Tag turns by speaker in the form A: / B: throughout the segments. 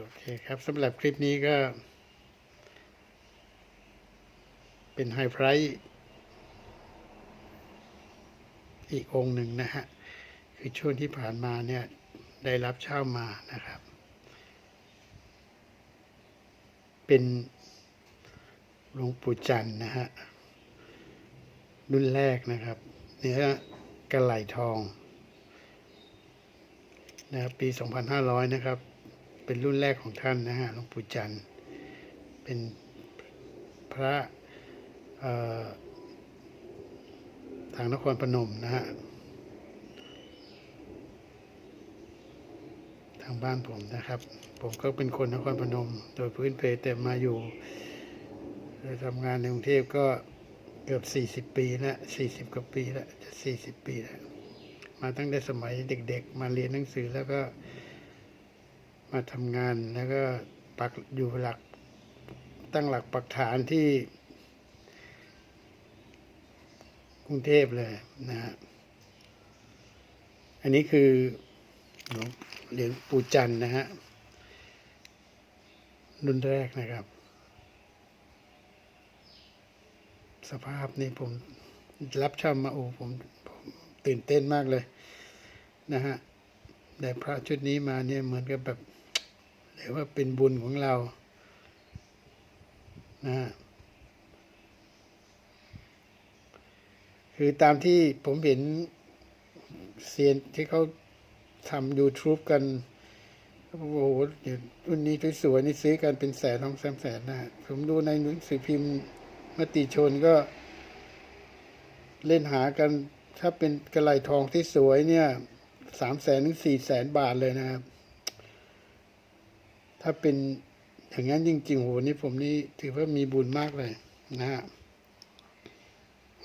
A: โอเคครับสำหรับคลิปนี้ก็ เป็นไฮไพรท์อีกองหนึ่งนะฮะ คือช่วงที่ผ่านมาเนี่ย ได้รับเช่ามานะครับ เป็นหลวงปู่จันนะฮะ รุ่นแรกนะครับ เนื้อกระไหลทองนะครับปี 2500 นะครับ เป็นรุ่นแรกของท่านนะฮะหลวงปู่จันทร์เป็นพระทางนครพนมนะฮะทางบ้านผมนะครับ ผมก็เป็นคนนครพนม โดยพื้นเพแต่มาอยู่ทำงานในกรุงเทพก็เกือบ 40 ปีแล้ว40 กว่าปีแล้วจะ 40 ปีแล้วมาตั้งแต่สมัยเด็ก ๆ มาเรียนหนังสือแล้วก็ มาทำงานแล้วก็ปักอยู่หลักตั้งหลักปักฐานที่กรุงเทพเลยนะฮะ อันนี้คือหลวงเหรียญปู่จันนะฮะ รุ่นแรกนะครับ สภาพนี่ผมรับช่ามาโอ้ผมผมตื่นเต้นมากเลยนะฮะ ได้พระชุดนี้มาเนี่ยเหมือนกับแบบเรียกว่าเป็นบุญของเรานะฮะคือตามที่ผมเห็นเซียนที่เขาทำ YouTube กัน โอ้โหรุ่นนี้สวยๆนี่ซื้อกันเป็นแสนของแสนแสนนะฮะผมดูในหนังสือพิมพ์มติชนก็เล่นหากัน ถ้าเป็นกระไหลทองที่สวยเนี่ย สามแสนถึงสี่แสนบาทเลยนะครับ ถ้าเป็นอย่างนั้นจริงๆโหนี่ผมนี่ถือว่ามีบุญมากเลยนะฮะ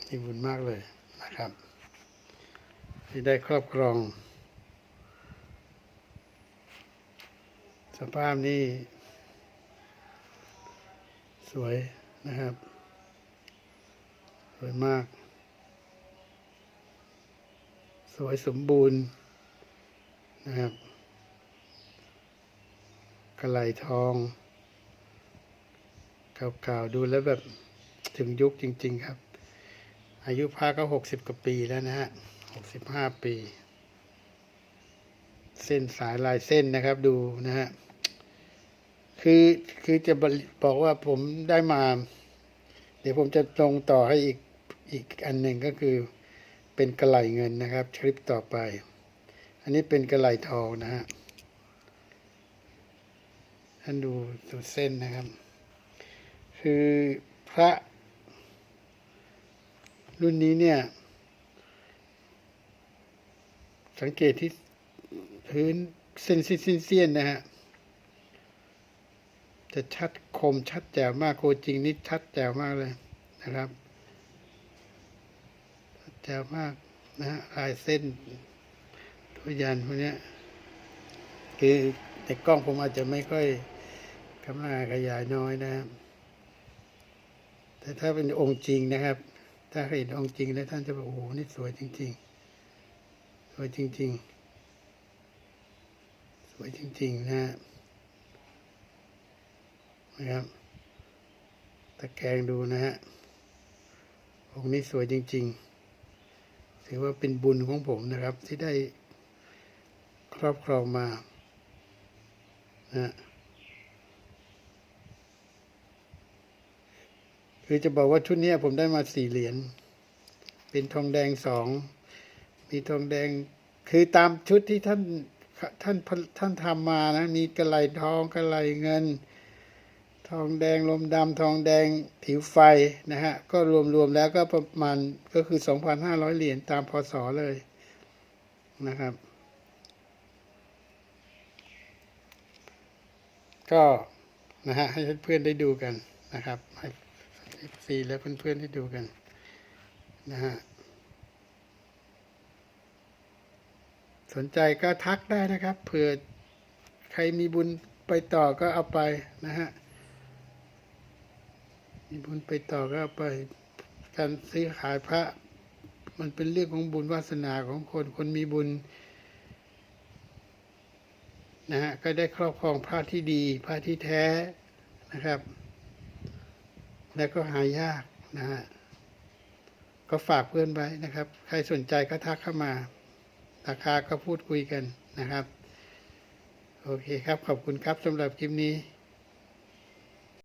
A: มีบุญมากเลยนะครับ ที่ได้ครอบครอง สภาพนี่สวยนะครับ สวยมาก สวยสมบูรณ์ นะครับกระไหลทองเก่าๆดูแล้วแบบถึงยุคจริง ๆ ครับ อายุพระก็หกสิบกว่าปีแล้วนะฮะหกสิบห้าปี เส้นสายลายเส้นนะครับดูนะฮะคือคือจะบอกว่าผมได้มา เดี๋ยวผมจะลงต่อให้อีกอีกอันหนึ่งก็คือเป็นกระไหลเงินนะครับ คลิปต่อไป อันนี้เป็นกระไหลทองนะฮะท่านดูดูเส้นนะครับ คือพระรุ่นนี้เนี่ย สังเกตที่พื้นเส้นเสี้ยนๆนะฮะ จะชัดคมชัดแจ๋วมากโคจริงนี่ชัดแจ๋วมากเลยนะครับ ชัดแจ๋วมากนะฮะลายเส้น ตัวยันพวกนี้คือในกล้องผมอาจจะไม่ค่อยกำลังขยายน้อยนะครับ แต่ถ้าเป็นองค์จริงนะครับ ถ้าเห็นองค์จริงแล้วท่านจะบอกโอ้โหนี่สวยจริง ๆ สวยจริง ๆ สวยจริง ๆ นะฮะนะครับตะแกรงดูนะฮะองค์นี้สวยจริง ๆ ถือว่าเป็นบุญของผมนะครับที่ได้ ครอบครองมานะคือจะบอกว่าชุดนี้ผมได้มาสี่เหรียญ เป็นทองแดงสอง มีทองแดง คือตามชุดที่ท่านท่านท่านทำมานะ มีกระไหลทองกระไหลเงิน ทองแดงลมดำทองแดงผิวไฟนะฮะ ก็รวมๆแล้วก็ประมาณก็คือ 2,500 เหรียญตามพศเลยนะครับ ก็นะฮะให้เพื่อนๆได้ดูกันนะครับให้ฟรีและเพื่อนๆได้ดูกันนะฮะสนใจก็ทักได้นะครับเผื่อใครมีบุญไปต่อก็เอาไปนะฮะมีบุญไปต่อก็เอาไปการซื้อขายพระ มันเป็นเรื่องของบุญวาสนาของคนคนมีบุญ นะฮะก็ได้ครอบครองพระที่ดีพระที่แท้นะครับ แล้วก็หายากนะฮะก็ฝากเพื่อนไว้นะครับ ใครสนใจก็ทักเข้ามาราคาก็พูดคุยกันนะครับ โอเคครับ ขอบคุณครับสำหรับคลิปนี้